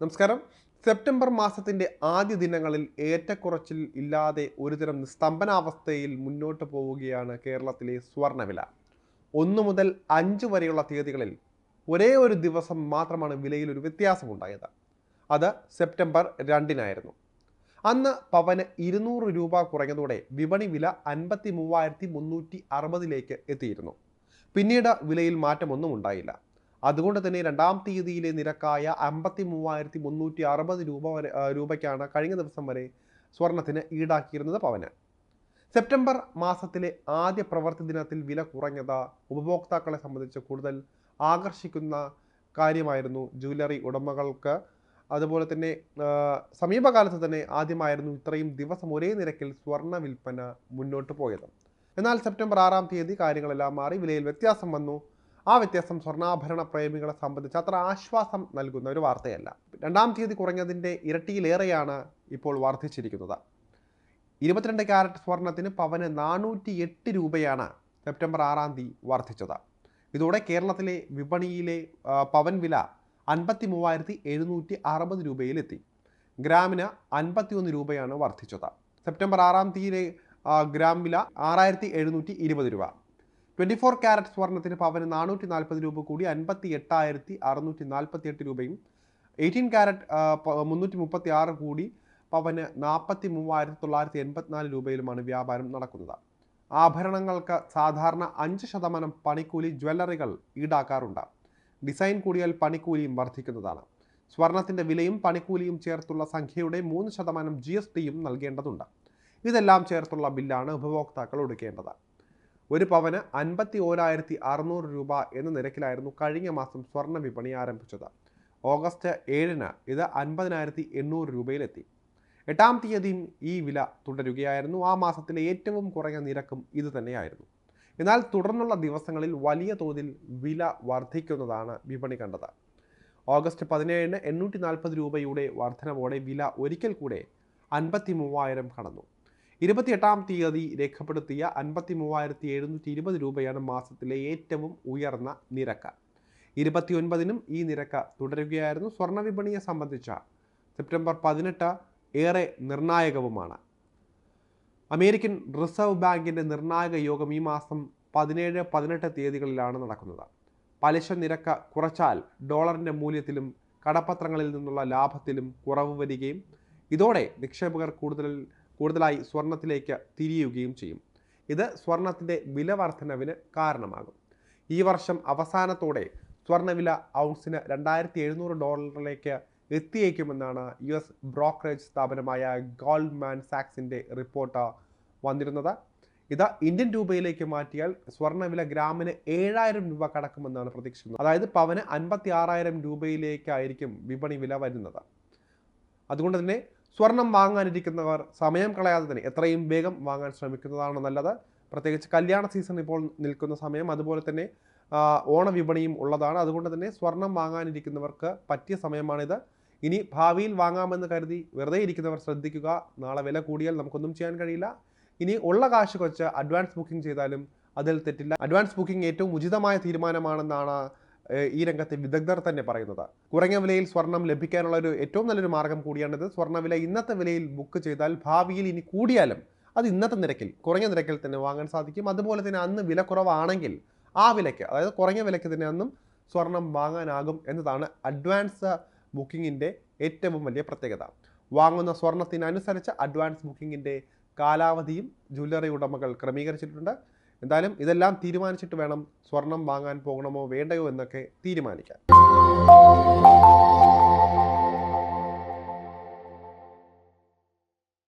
നമസ്കാരം. സെപ്റ്റംബർ മാസത്തിന്റെ ആദ്യ ദിനങ്ങളിൽ ഏറ്റക്കുറച്ചിൽ ഇല്ലാതെ ഒരുതരം സ്തംഭനാവസ്ഥയിൽ മുന്നോട്ട് പോവുകയാണ് കേരളത്തിലെ സ്വർണവില ഒന്ന് മുതൽ അഞ്ച് വരെയുള്ള തീയതികളിൽ ഒരേ ഒരു ദിവസം മാത്രമാണ് വിലയിൽ ഒരു വ്യത്യാസമുണ്ടായത്. അത് സെപ്റ്റംബർ രണ്ടിനായിരുന്നു. അന്ന് പവന് ഇരുന്നൂറ് രൂപ കുറഞ്ഞതോടെ വിപണി വില അൻപത്തി മൂവായിരത്തി മുന്നൂറ്റി അറുപതിലേക്ക് എത്തിയിരുന്നു. പിന്നീട് വിലയിൽ മാറ്റമൊന്നും ഉണ്ടായില്ല. അതുകൊണ്ട് തന്നെ രണ്ടാം തീയതിയിലെ നിരക്കായ അമ്പത്തി മൂവായിരത്തി മുന്നൂറ്റി അറുപത് രൂപ വരെ രൂപയ്ക്കാണ് കഴിഞ്ഞ ദിവസം വരെ സ്വർണത്തിന് ഈടാക്കിയിരുന്നത് പവന്. സെപ്റ്റംബർ മാസത്തിലെ ആദ്യ പ്രവൃത്തി ദിനത്തിൽ വില കുറഞ്ഞത് ഉപഭോക്താക്കളെ സംബന്ധിച്ച് കൂടുതൽ ആകർഷിക്കുന്ന കാര്യമായിരുന്നു ജ്വല്ലറി ഉടമകൾക്ക്. അതുപോലെ തന്നെ സമീപകാലത്ത് തന്നെ ആദ്യമായിരുന്നു ഇത്രയും ദിവസം ഒരേ നിരക്കിൽ സ്വർണ വിൽപ്പന മുന്നോട്ട് പോയത്. എന്നാൽ സെപ്റ്റംബർ ആറാം തീയതി കാര്യങ്ങളെല്ലാം മാറി വിലയിൽ വ്യത്യാസം വന്നു. ആ വ്യത്യാസം സ്വർണാഭരണ പ്രേമികളെ സംബന്ധിച്ച് അത്ര ആശ്വാസം നൽകുന്ന ഒരു വാർത്തയല്ല. രണ്ടാം തീയതി കുറഞ്ഞതിന്റെ ഇരട്ടിയിലേറെയാണ് ഇപ്പോൾ വർദ്ധിച്ചിരിക്കുന്നത്. ഇരുപത്തിരണ്ട് ക്യാരറ്റ് സ്വർണത്തിന് പവന് നാനൂറ്റി എട്ട് രൂപയാണ് സെപ്റ്റംബർ ആറാം തീയതി വർദ്ധിച്ചത്. ഇതോടെ കേരളത്തിലെ വിപണിയിലെ പവൻ വില അൻപത്തി മൂവായിരത്തി എഴുന്നൂറ്റി അറുപത് രൂപയിലെത്തി. ഗ്രാമിന് അൻപത്തിയൊന്ന് രൂപയാണ് വർദ്ധിച്ചത്. സെപ്റ്റംബർ ആറാം തീയതിയിലെ ഗ്രാം വില ആറായിരത്തി എഴുന്നൂറ്റി ഇരുപത് രൂപ. ട്വന്റി ഫോർ ക്യാരറ്റ് സ്വർണത്തിന് പവന് നാനൂറ്റി നാൽപ്പത് രൂപ കൂടി അൻപത്തി എട്ടായിരത്തി അറുന്നൂറ്റി നാൽപ്പത്തി എട്ട് രൂപയും എയ്റ്റീൻ ക്യാരറ്റ് മുന്നൂറ്റി മുപ്പത്തി ആറ് കൂടി പവന് നാൽപ്പത്തി മൂവായിരത്തി തൊള്ളായിരത്തി എൺപത്തിനാല് രൂപയിലുമാണ് വ്യാപാരം നടക്കുന്നത്. ആഭരണങ്ങൾക്ക് സാധാരണ അഞ്ച് ശതമാനം പണിക്കൂലി ജ്വല്ലറികൾ ഈടാക്കാറുണ്ട്. ഡിസൈൻ കൂടിയാൽ പണിക്കൂലിയും വർദ്ധിക്കുന്നതാണ്. സ്വർണത്തിന്റെ വിലയും പണിക്കൂലിയും ചേർത്തുള്ള സംഖ്യയുടെ മൂന്ന് ശതമാനം ജി എസ് ടിയും നൽകേണ്ടതുണ്ട്. ഇതെല്ലാം ചേർത്തുള്ള ബില്ലാണ് ഉപഭോക്താക്കൾ ഒടുക്കേണ്ടത് ഒരു പവന് അൻപത്തി ഓരായിരത്തി അറുന്നൂറ് രൂപ എന്ന നിരക്കിലായിരുന്നു കഴിഞ്ഞ മാസം സ്വർണ വിപണി ആരംഭിച്ചത്. ഓഗസ്റ്റ് ഏഴിന് ഇത് അൻപതിനായിരത്തി എണ്ണൂറ് രൂപയിലെത്തി. എട്ടാം തീയതിയും ഈ വില തുടരുകയായിരുന്നു. ആ മാസത്തിലെ ഏറ്റവും കുറഞ്ഞ നിരക്കും ഇത് തന്നെയായിരുന്നു. എന്നാൽ തുടർന്നുള്ള ദിവസങ്ങളിൽ വലിയ തോതിൽ വില വർദ്ധിക്കുന്നതാണ് വിപണി കണ്ടത്. ഓഗസ്റ്റ് പതിനേഴിന് എണ്ണൂറ്റി നാൽപ്പത് രൂപയുടെ വർധനവോടെ വില ഒരിക്കൽ കൂടെ അൻപത്തി മൂവായിരം കടന്നു. ഇരുപത്തിയെട്ടാം തീയതി രേഖപ്പെടുത്തിയ അൻപത്തി മൂവായിരത്തി എഴുന്നൂറ്റി ഇരുപത് രൂപയാണ് മാസത്തിലെ ഏറ്റവും ഉയർന്ന നിരക്ക്. ഇരുപത്തിയൊൻപതിനും ഈ നിരക്ക് തുടരുകയായിരുന്നു. സ്വർണ വിപണിയെ സംബന്ധിച്ച സെപ്റ്റംബർ പതിനെട്ട് ഏറെ നിർണായകവുമാണ്. അമേരിക്കൻ റിസർവ് ബാങ്കിന്റെ നിർണായക യോഗം ഈ മാസം പതിനേഴ് പതിനെട്ട് തീയതികളിലാണ് നടക്കുന്നത്. പലിശ നിരക്ക് കുറച്ചാൽ ഡോളറിന്റെ മൂല്യത്തിലും കടപ്പത്രങ്ങളിൽ നിന്നുള്ള ലാഭത്തിലും കുറവ് വരികയും ഇതോടെ നിക്ഷേപകർ കൂടുതൽ കൂടുതലായി സ്വർണത്തിലേക്ക് തിരിയുകയും ചെയ്യും. ഇത് സ്വർണത്തിന്റെ വില വർധനവിന് കാരണമാകും. ഈ വർഷം അവസാനത്തോടെ സ്വർണവില ഔൺസിന് രണ്ടായിരത്തി എഴുന്നൂറ് ഡോളറിലേക്ക് എത്തിയേക്കുമെന്നാണ് യു എസ് ബ്രോക്കറേജ് സ്ഥാപനമായ ഗോൾഡ്മാൻ സാക്സിന്റെ റിപ്പോർട്ട് വന്നിരുന്നത്. ഇത് ഇന്ത്യൻ രൂപയിലേക്ക് മാറ്റിയാൽ സ്വർണവില ഗ്രാമിന് ഏഴായിരം രൂപ കടക്കുമെന്നാണ് പ്രതീക്ഷിക്കുന്നത്. അതായത് പവന് അൻപത്തി ആറായിരം രൂപയിലേക്കായിരിക്കും വിപണി വില വരുന്നത്. അതുകൊണ്ട് തന്നെ സ്വർണം വാങ്ങാനിരിക്കുന്നവർ സമയം കളയാതെ തന്നെ എത്രയും വേഗം വാങ്ങാൻ ശ്രമിക്കുന്നതാണ് നല്ലത്. പ്രത്യേകിച്ച് കല്യാണ സീസൺ ഇപ്പോൾ നിൽക്കുന്ന സമയം അതുപോലെ തന്നെ ഓണവിപണിയും ഉള്ളതാണ്. അതുകൊണ്ട് തന്നെ സ്വർണം വാങ്ങാനിരിക്കുന്നവർക്ക് പറ്റിയ സമയമാണിത്. ഇനി ഭാവിയിൽ വാങ്ങാമെന്ന് കരുതി വെറുതെ ഇരിക്കുന്നവർ ശ്രദ്ധിക്കുക. നാളെ വില കൂടിയാൽ നമുക്കൊന്നും ചെയ്യാൻ കഴിയില്ല. ഇനി ഉള്ള കാശ് കുറച്ച് അഡ്വാൻസ് ബുക്കിംഗ് ചെയ്താലും അതിൽ തെറ്റില്ല. അഡ്വാൻസ് ബുക്കിംഗ് ഏറ്റവും ഉചിതമായ തീരുമാനമാണെന്നാണ് ഈ രംഗത്തെ വിദഗ്ധർ തന്നെ പറയുന്നത്. കുറഞ്ഞ വിലയിൽ സ്വർണം ലഭിക്കാനുള്ള ഒരു ഏറ്റവും നല്ലൊരു മാർഗം കൂടിയാണിത്. സ്വർണവില ഇന്നത്തെ വിലയിൽ ബുക്ക് ചെയ്താൽ ഭാവിയിൽ ഇനി കൂടിയാലും അത് ഇന്നത്തെ നിരക്കിൽ കുറഞ്ഞ നിരക്കിൽ തന്നെ വാങ്ങാൻ സാധിക്കും. അതുപോലെ തന്നെ അന്ന് വില കുറവാണെങ്കിൽ ആ വിലയ്ക്ക് അതായത് കുറഞ്ഞ വിലയ്ക്ക് തന്നെ അന്നും സ്വർണം വാങ്ങാനാകും എന്നതാണ് അഡ്വാൻസ് ബുക്കിങ്ങിന്റെ ഏറ്റവും വലിയ പ്രത്യേകത. വാങ്ങുന്ന സ്വർണത്തിനനുസരിച്ച് അഡ്വാൻസ് ബുക്കിങ്ങിന്റെ കാലാവധിയും ജ്വല്ലറി ഉടമകൾ ക്രമീകരിച്ചിട്ടുണ്ട്. എന്തായാലും ഇതെല്ലാം തീരുമാനിച്ചിട്ട് വേണം സ്വർണം വാങ്ങാൻ പോകണമോ വേണ്ടയോ എന്നൊക്കെ തീരുമാനിക്കാൻ.